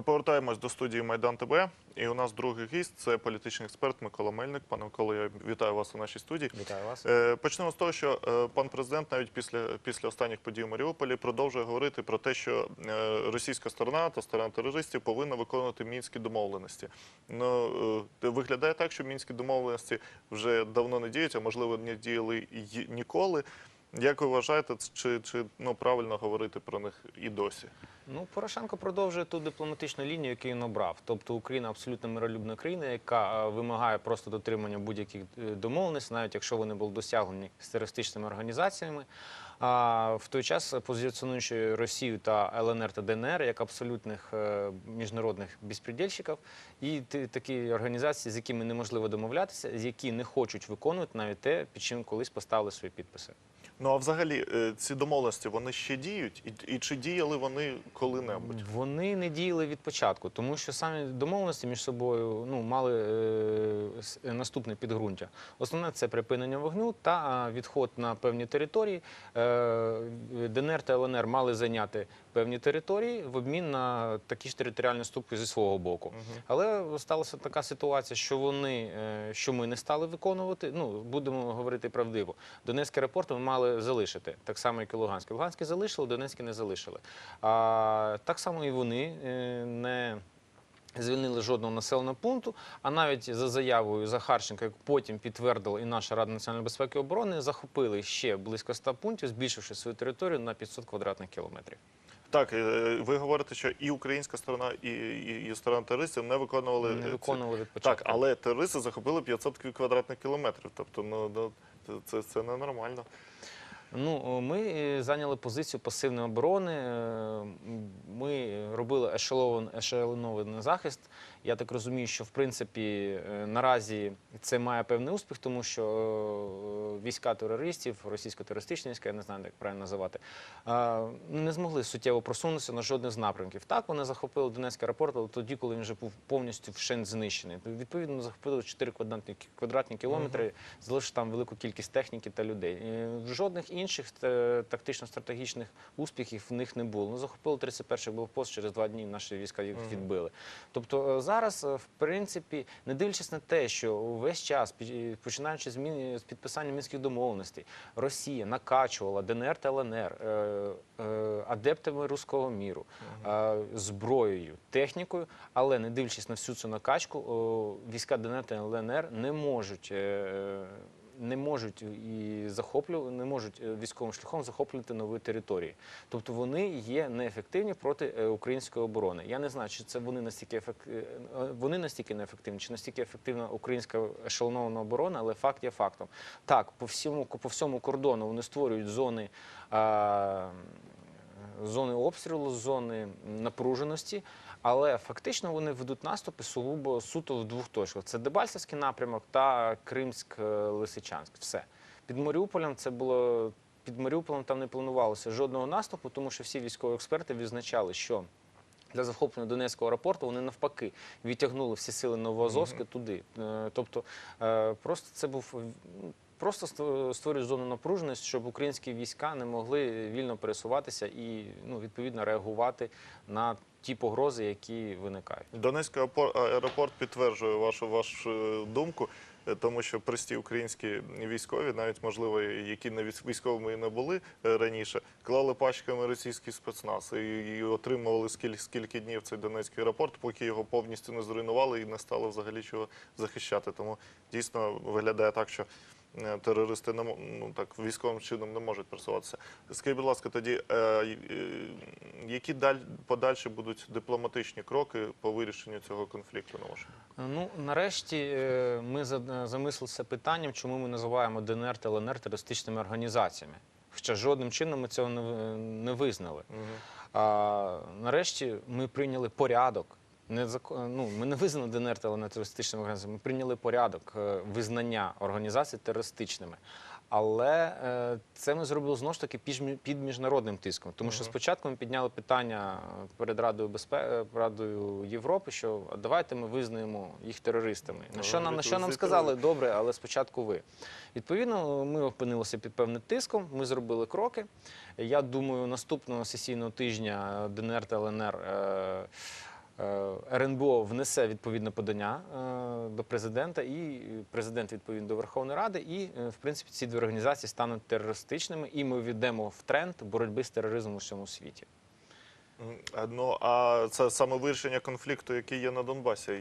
Ми повертаємось до студії Майдан ТБ. І у нас другий гість це політичний експерт Микола Мельник. Пане Миколо, я вітаю вас у нашій студії. Вітаю вас. Е, Почнемо з того, що е, пан президент навіть після, після останніх подій у Маріуполі продовжує говорити про те, що е, російська сторона та сторона терористів повинна виконувати мінські домовленості. Ну виглядає так, що мінські домовленості вже давно не діють, а можливо не діяли й ніколи. Як ви вважаєте, чи, чи ну, правильно говорити про них і досі? Ну, Порошенко продовжує ту дипломатичну лінію, яку він обрав. Тобто Україна абсолютно миролюбна країна, яка е, вимагає просто дотримання будь-яких е, домовленостей, навіть якщо вони були досягнені з терористичними організаціями. А в той час позиціонуючи Росію та ЛНР та ДНР як абсолютних е, міжнародних безпредельщиків і такі організації, з якими неможливо домовлятися, з які не хочуть виконувати навіть те, під чим колись поставили свої підписи. Ну а взагалі е, ці домовленості вони ще діють, і, і чи діяли вони коли-небудь? Вони не діяли від початку, тому що самі домовленості між собою ну, мали е, е, наступне підґрунтя. Основне це припинення вогню та відход на певні території. Е, ДНР та ЛНР мали зайняти певні території в обмін на такі ж територіальні ступки зі свого боку. Але сталася така ситуація, що вони, е, що ми не стали виконувати. Ну будемо говорити правдиво. Донецький аеропорт ми мали залишити, так само, як і Луганський. Луганський залишили, Донецький не залишили. А так само і вони е, не. Звільнили жодного населеного пункту, а навіть за заявою Захарченка, як потім підтвердила і наша Рада національної безпеки і оборони, захопили ще близько 100 пунктів, збільшивши свою територію на 500 квадратних кілометрів. Так, е, ви говорите, що і українська сторона, і, і, і сторона терористів не виконували Не виконували від Так, але терористи захопили 500 квадратних кілометрів. Тобто, ну ну, це, це ненормально. Ну, ми е, зайняли позицію пасивної оборони. е, Ми робили ешелон, ешелонований захист. Я так розумію, що в принципі е, наразі це має певний успіх, тому що е, війська терористів, російсько-терористичні війська, я не знаю, як правильно називати, е, не змогли суттєво просунутися на жодних з напрямків. Так, вони захопили Донецький аеропорт, але тоді, коли він вже був повністю вщент знищений. Відповідно, захопили 4 квадратні, квадратні кілометри, залишили там велику кількість техніки та людей. Е, Жодних інших тактично-стратегічних успіхів в них не було. Ну, захопили 31-й блокпост, через два дні наші війська їх відбили. Тобто зараз, е, в принципі, не дивлячись на те, що весь час, починаючи з, мін- з підписання мінських домовленостей, Росія накачувала ДНР та ЛНР е, е, адептами руського міру, е, зброєю, технікою, але не дивлячись на всю цю накачку, війська ДНР та ЛНР не можуть. е, не можуть і захоплю, не можуть е, військовим шляхом захоплювати нові території. Тобто вони є неефективні проти е, української оборони. Я не знаю, чи це вони настільки ефект... е, вони настільки неефективні, чи настільки ефективна українська ешелонована оборона, але факт є фактом. Так, по всьому по всьому кордону вони створюють зони. Зони обстрілу, зони напруженості, але фактично вони ведуть наступи сугубо суто в двох точках: це Дебальцевський напрямок та Кримськ-Лисичанськ. Все під Маріуполем це було під Маріуполем. Там не планувалося жодного наступу, тому що всі військові експерти відзначали, що для захоплення Донецького аеропорту вони навпаки відтягнули всі сили Новоазовська туди. Е, Тобто е, просто це був просто ство- створює зону напруженості, щоб українські війська не могли вільно пересуватися і ну, відповідно реагувати на ті погрози, які виникають. Донецький аеропорт, підтверджує вашу вашу думку, е, тому що прості українські військові, навіть можливо, які не військовими і не були е, раніше, клали пачками російський спецназ і, і отримували скільки, скільки днів цей Донецький аеропорт, поки його повністю не зруйнували і не стало взагалі чого захищати. Тому дійсно виглядає так, що. Е, Терористи не ну так військовим чином не можуть просуватися. Скажіть, будь ласка, тоді е, е, які даль подальші будуть дипломатичні кроки по вирішенню цього конфлікту на вашому? Ну, нарешті е, ми замислилися питанням, чому ми називаємо ДНР та ЛНР терористичними організаціями. Хоча жодним чином ми цього не, ви- не визнали. А, нарешті ми прийняли порядок. Не ну, ми не визнали ДНР та ЛНР терористичними організаціями, ми прийняли порядок е, визнання організацій терористичними. Але е, це ми зробили знову ж таки під, міжнародним тиском. Тому що спочатку ми підняли питання перед Радою безпеки Радою Європи, що давайте ми визнаємо їх терористами. На Ну, що нам на що нам сказали? Добре, але спочатку ви. Відповідно, ми опинилися під певним тиском. Ми зробили кроки. Я думаю, наступного сесійного тижня ДНР та ЛНР. Е, РНБО внесе відповідне подання е, до президента, і президент відповідно до Верховної Ради, і е, в принципі ці дві організації стануть терористичними, і ми війдемо в тренд боротьби з тероризмом у всьому світі. А, Ну а це саме вирішення конфлікту, який є на Донбасі.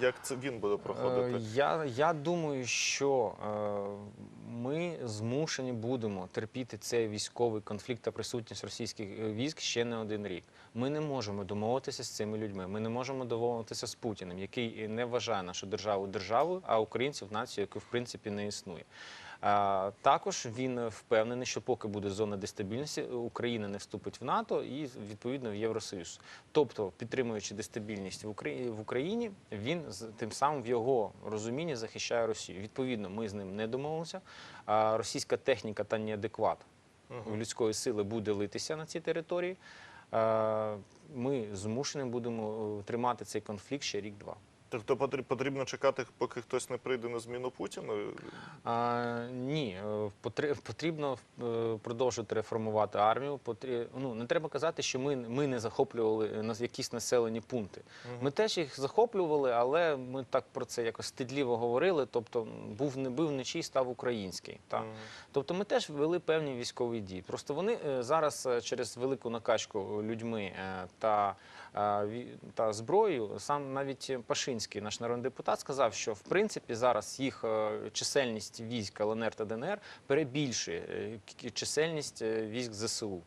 Як це він буде Е, проходити? Я, я думаю, що е, ми змушені будемо терпіти цей військовий конфлікт та присутність російських е, військ ще не один рік. Ми не можемо домовитися з цими людьми. Ми не можемо домовитися з Путіним, який не вважає нашу державу державою, а українців націю, яку в принципі не існує. Також він впевнений, що поки буде зона дестабільності, Україна не вступить в НАТО і відповідно в Євросоюз. Тобто, підтримуючи дестабільність в Україні, він тим самим в його розумінні захищає Росію. Відповідно, ми з ним не домовилися. Російська техніка та неадекват людської сили буде литися на цій території. Ми змушені будемо е, тримати цей конфлікт ще рік-два. Тобто потрі- потрібно чекати, поки хтось не прийде на зміну Путіна? А, ні, е, потрібно е, продовжувати реформувати армію. Потрі... Ну, не треба казати, що ми, ми не захоплювали е, якісь населені пункти. Ми теж їх захоплювали, але ми так про це якось стидливо говорили. Тобто був не бив нічий, став український. Так? Мгм. Тобто ми теж вели певні військові дії. Просто вони зараз через велику накачку людьми та, та зброєю, сам навіть Пашинський, наш народний депутат, сказав, що в принципі зараз їх е, чисельність військ ЛНР та ДНР перебільшує е, чисельність е, військ ЗСУ.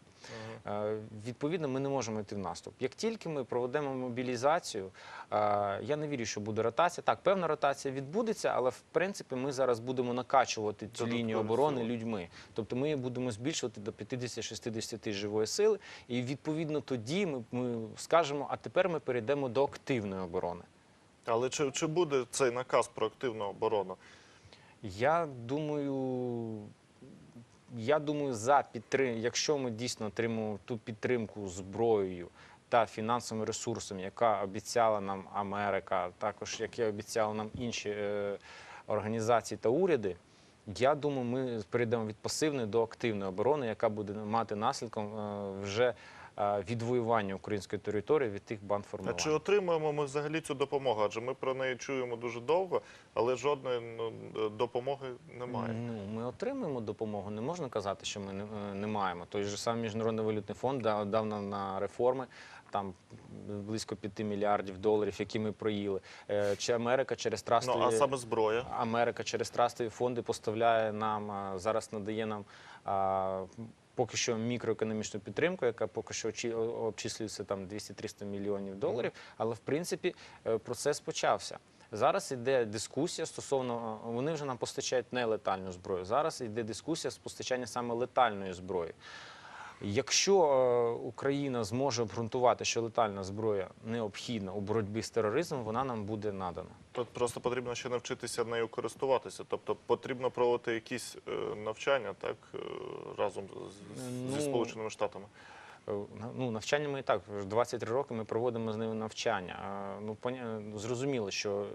Е, Відповідно, ми не можемо йти в наступ. Як тільки ми проведемо мобілізацію, е, я не вірю, що буде ротація. Так, певна ротація відбудеться, але в принципі ми зараз будемо накачувати цю лінію оборони сили. людьми. Тобто ми її будемо збільшувати до 50-60 тисяч живої сили, і відповідно тоді ми, ми скажемо, а тепер ми перейдемо до активної оборони. Але чи, чи буде цей наказ про активну оборону? Я думаю, я думаю, за підтрим... якщо ми дійсно отримуємо ту підтримку зброєю та фінансовим ресурсом, яка обіцяла нам Америка, також яке обіцяли нам інші е, організації та уряди. Я думаю, ми перейдемо від пасивної до активної оборони, яка буде мати наслідком е, вже відвоювання української території від тих банд А чи отримуємо ми взагалі цю допомогу? Адже ми про неї чуємо дуже довго, але жодної ну, допомоги немає. Ну, ми отримуємо допомогу. Не можна казати, що ми не, е, не маємо. Той же самий Міжнародний валютний фонд дав, нам на реформи там близько 5 мільярдів доларів, які ми проїли. Е, Чи Америка через Ну а саме зброя. Америка через трастові фонди поставляє нам зараз надає нам. Поки що мікроекономічну підтримку, яка поки що обчислюється там 200-300 мільйонів доларів, але в принципі е, процес почався. Зараз йде дискусія стосовно е, вони вже нам постачають нелетальну зброю. Зараз йде дискусія з постачання саме летальної зброї. Якщо е, Україна зможе обґрунтувати, що летальна зброя необхідна у боротьбі з тероризмом, вона нам буде надана. Тут просто потрібно ще навчитися нею користуватися. Тобто потрібно проводити якісь е, навчання так е, разом зі Ну, Сполученими Штатами. Е, Ну, навчання ми і так вже 23 роки ми проводимо з ними навчання. Ну, зрозуміло, що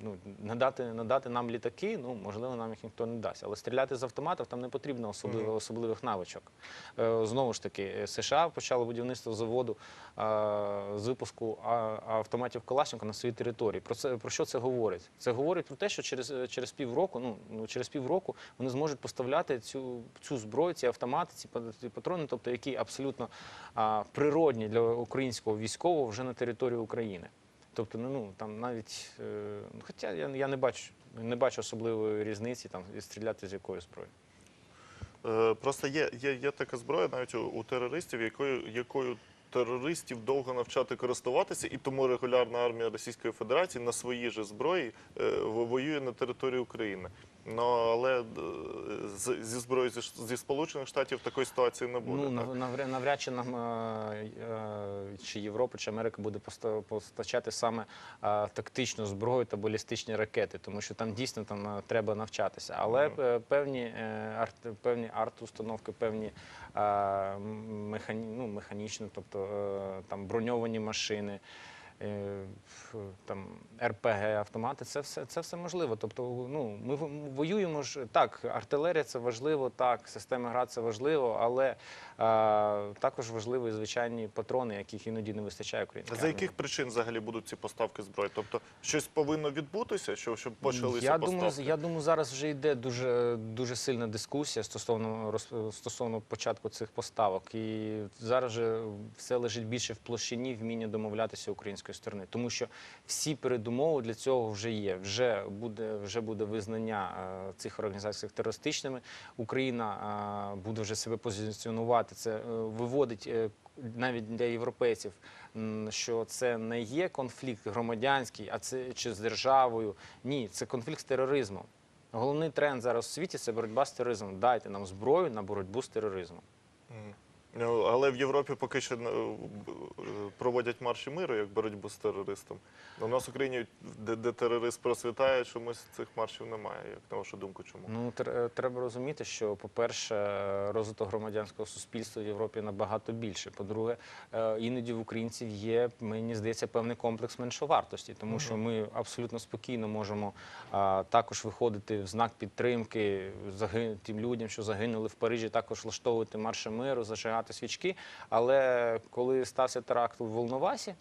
ну, надати, надати нам літаки, ну можливо, нам їх ніхто не дасть. Але стріляти з автоматів там не потрібно особливо, особливих навичок. Е, Знову ж таки, е, США почали будівництво заводу з випуску автоматів Калашникова на своїй території. Про це про що це говорить? Це говорить про те, що через, е, через півроку, ну ну, через півроку вони зможуть поставляти цю, цю зброю, ці автомати, ці патрони, тобто які абсолютно природні для українського військового вже на території України. Тобто, ну, ну там навіть, е, ну, хоча я, я не бачу, не бачу особливої різниці там стріляти з якої зброї. Е, Просто є, є, є така зброя навіть у, у терористів, якою, якою терористів довго навчати користуватися, і тому регулярна армія Російської Федерації на своїй же зброї е, воює на території України. Ну але е, з, зі зброєю зі, зі Сполучених Штатів такої ситуації не буде. Ну, навряд, навряд чи нам е, е, чи Європа, чи Америка буде поста- постачати саме е, тактичну зброю та балістичні ракети, тому що там дійсно там треба навчатися. Але е, певні е, арт, певні арт-установки, певні е, механі, ну, механічні, тобто е, там броньовані машини. Е, там РПГ, автомати, це все, це все можливо. Тобто, ну, ми воюємо ж так, артилерія це важливо, так, системи град це важливо, але а, також важливі звичайні патрони, яких іноді не вистачає українській За яких причин взагалі будуть ці поставки зброї? Тобто щось повинно відбутися, щоб, щоб почалися я поставки? думаю, я думаю, зараз вже йде дуже дуже сильна дискусія стосовно роз- стосовно початку цих поставок. І зараз же все лежить більше в площині вміння домовлятися української сторони, тому що всі передумови для цього вже є. Вже буде вже буде визнання е, цих організацій терористичними. Україна е, буде вже себе позиціонувати. Це е, виводить навіть для європейців, що це не є конфлікт громадянський, а це чи з державою. Ні, це конфлікт з тероризмом. Головний тренд зараз у світі це боротьба з тероризмом. Дайте нам зброю на боротьбу з тероризмом. Ну, Але в Європі поки що ну, е, проводять марші миру як боротьбу з терористом. У нас в Україні, де, де терорист процвітає, чомусь цих маршів немає. Як на вашу думку, чому? Ну тр- треба розуміти, що по-перше, розвиток громадянського суспільства в Європі набагато більше. По-друге, е, іноді в українців є, мені здається, певний комплекс меншовартості, тому що ми абсолютно спокійно можемо а, також виходити в знак підтримки заги- тим людям, що загинули в Парижі, також влаштовувати марші миру, зажигати свічки. Але коли стався теракт у Волновасі,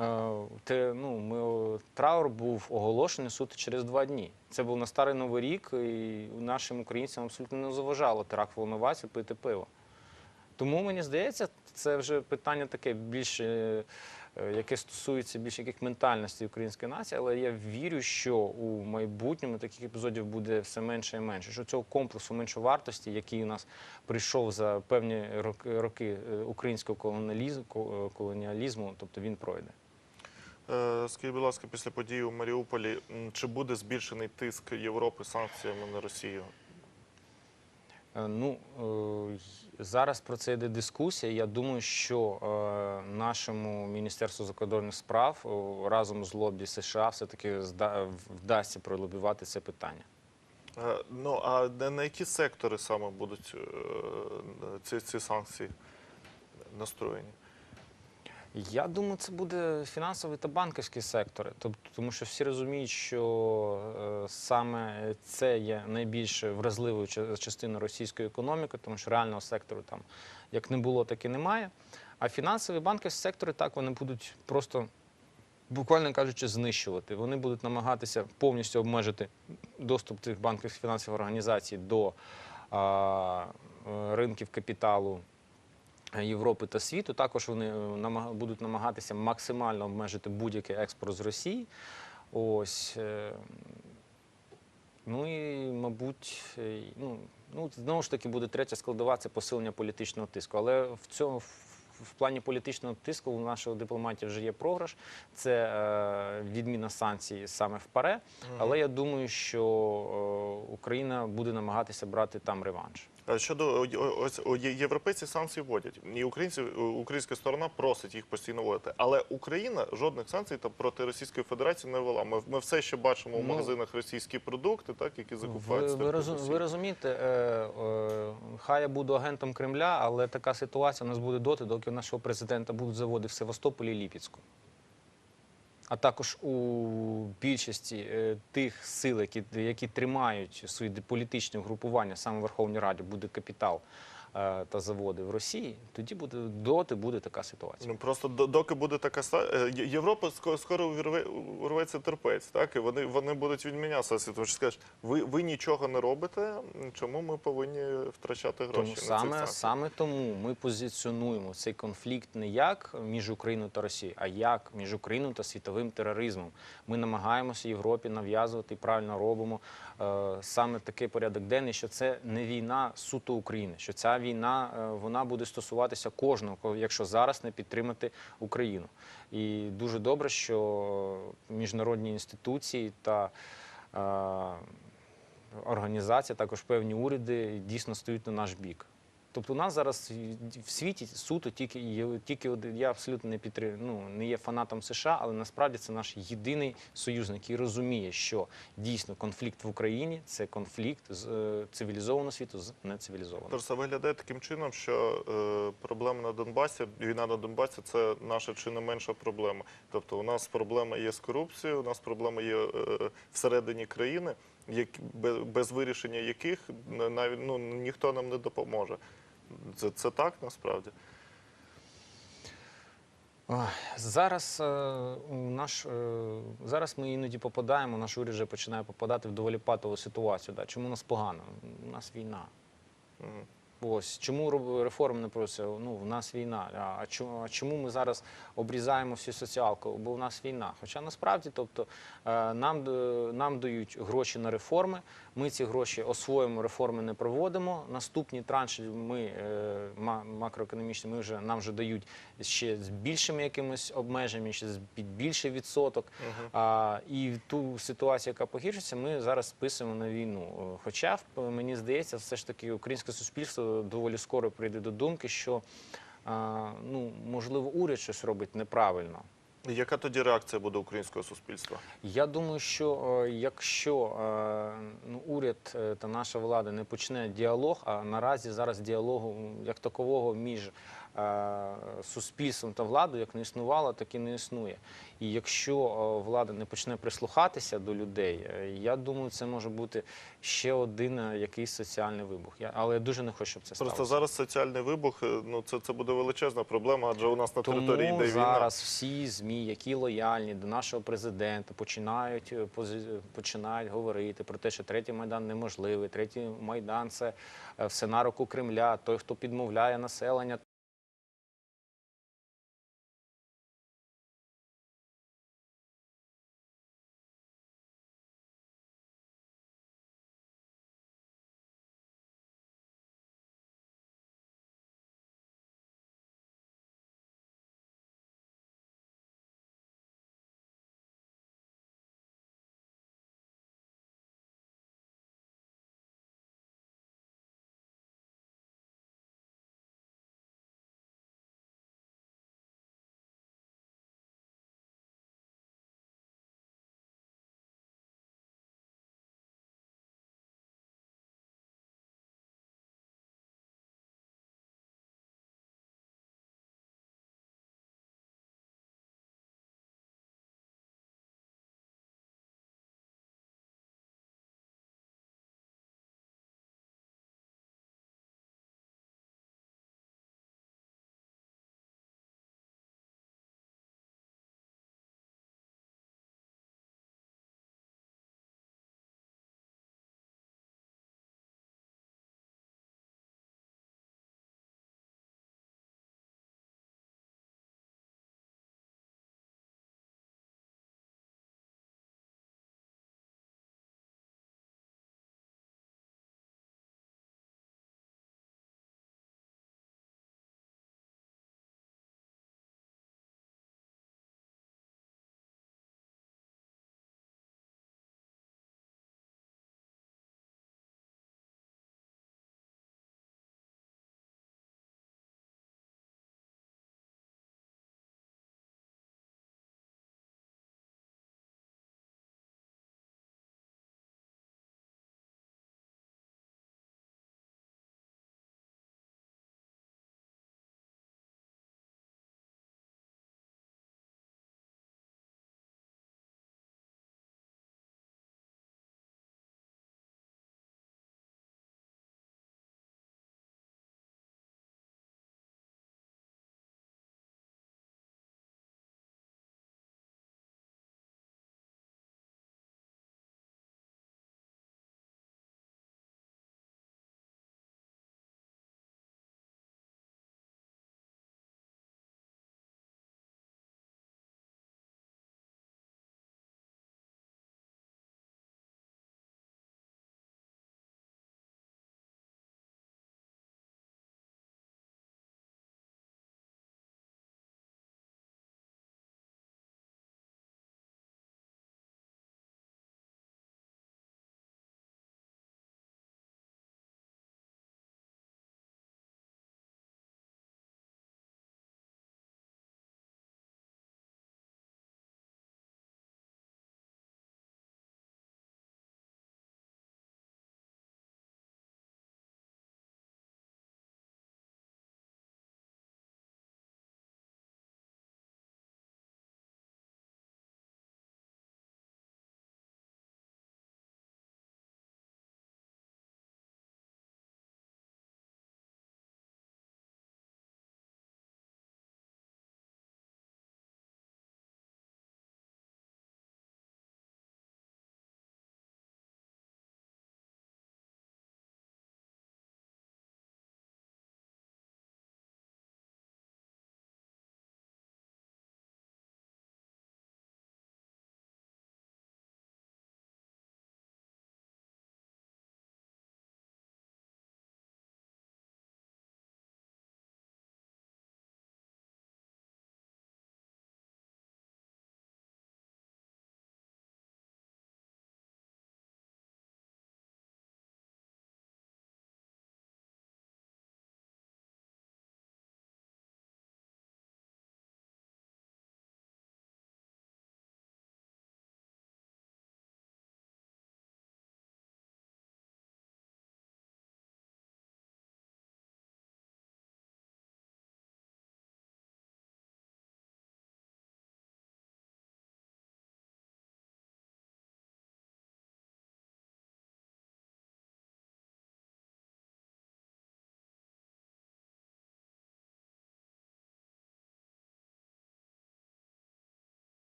Е, Те, ну, ми, траур був оголошений суто через два дні. Це був на старий новий рік, і нашим українцям абсолютно не заважало теракт в Волновасі пити пиво. Тому мені здається, це вже питання таке більш, е, е, яке стосується більш яких ментальності української нації, але я вірю, що у майбутньому таких епізодів буде все менше і менше. Що цього комплексу меншовартості, який у нас прийшов за певні роки, е, українського колоніалізму, колоніалізму, тобто він пройде. Е, Скажіть, будь ласка, після подій у Маріуполі, чи буде збільшений тиск Європи санкціями на Росію? Е, Ну е, зараз про це йде дискусія. Я думаю, що е, нашому міністерству закордонних справ разом з лобі США все таки вдасться пролобівати це питання. Ну а на, які сектори саме будуть ці, ці санкції настроєні? Я думаю, це буде фінансовий та банківський сектори. Тобто, тому що всі розуміють, що е, саме це є найбільш вразливою ча- частиною російської економіки, тому що реального сектору там як не було, так і немає. А фінансові банківські сектори так вони будуть просто, буквально кажучи, знищувати. Вони будуть намагатися повністю обмежити доступ цих банківських фінансових організацій до а, е, ринків капіталу. Європи та світу. Також вони е, будуть намагатися максимально обмежити будь-який експорт з Росії. Ось. е, Ну і, мабуть, е, ну, ну, знову ж таки буде третя складова це посилення політичного тиску. Але в цьому в, в плані політичного тиску у нашого дипломатів вже є програш. Це е, відміна санкцій саме в ПАРЕ. Але я думаю, що е, Україна буде намагатися брати там реванш. А Щодо ось європейці санкції вводять, і українці, українська сторона просить їх постійно вводити. Але Україна жодних санкцій там проти Російської Федерації не ввела. Ми, ми все ще бачимо в Ну, магазинах російські продукти, так які закупаються. ви, розум, ви розумієте, е, е, хай я буду агентом Кремля, але така ситуація у нас буде доти, доки нашого президента будуть заводи в Севастополі і Ліпецьку. А також у більшості е, тих сил, які, які тримають свої політичні групування саме в Верховній Раді, буде капітал та заводи в Росії, тоді буде доти буде така ситуація. Ну просто до- доки буде така е, Європа ско- скоро урве, урветься терпець, так і вони, вони будуть відміняти ситуацію. Тому що скажуть, ви, ви нічого не робите. Чому ми повинні втрачати гроші Тому на саме, саме тому ми позиціонуємо цей конфлікт не як між Україною та Росією, а як між Україною та світовим тероризмом. Ми намагаємося Європі нав'язувати і правильно робимо е, саме такий порядок денний, що це не війна суто України, що ця війна е, вона буде стосуватися кожного, якщо зараз не підтримати Україну. І дуже добре, що міжнародні інституції та е, організації, також певні уряди дійсно стоять на наш бік. Тобто у нас зараз в- світі суто тільки тільки один. Я абсолютно не підтримую, ну не є фанатом США, але насправді це наш єдиний союзник, який розуміє, що дійсно конфлікт в Україні це конфлікт з е, цивілізованого світу з нецивілізованого. Тож це виглядає таким чином, що е, проблема на Донбасі, війна на Донбасі це наша чи не менша проблема. Тобто у нас проблема є з корупцією, у нас проблема є е, всередині країни, як, без, без вирішення яких на- навіть ну, ніхто нам не допоможе. Це, це так насправді. Зараз, е, у наш, е, зараз ми іноді попадаємо, наш уряд вже починає попадати в доволі патову ситуацію. Да. Чому у нас погано? У нас війна. Мгм. Ось чому роб- реформ не просять? Ну, в нас війна. А, чому, ми зараз обрізаємо всю соціалку? Бо в нас війна. Хоча насправді, тобто, е, нам, нам дають гроші на реформи. Ми ці гроші освоїмо, реформи не проводимо. Наступні транші ми е, макроекономічні, ми вже нам вже дають ще з більшими якимись обмеженнями, ще з під більший відсоток. А, і ту ситуацію, яка погіршиться, ми зараз списуємо на війну. Е, Хоча мені здається, все ж таки українське суспільство доволі скоро прийде до думки, що ну можливо уряд щось робить неправильно. Яка тоді реакція буде українського суспільства? Я думаю, що е, якщо е, ну, уряд е, та наша влада не почне діалог, а наразі зараз діалогу як такового між суспільством та владою як не існувало, так і не існує. І якщо е, влада не почне прислухатися до людей, е, я думаю, це може бути ще один е, якийсь соціальний вибух. Я, але я дуже не хочу, щоб це Просто зараз соціальний вибух, е, ну це, це буде величезна проблема, адже у нас на території Тому йде війна. зараз всі змі, які лояльні до нашого президента, починають е, починають говорити про те, що третій майдан неможливий. Третій майдан це е, все на руку Кремля. Той, хто підмовляє населення.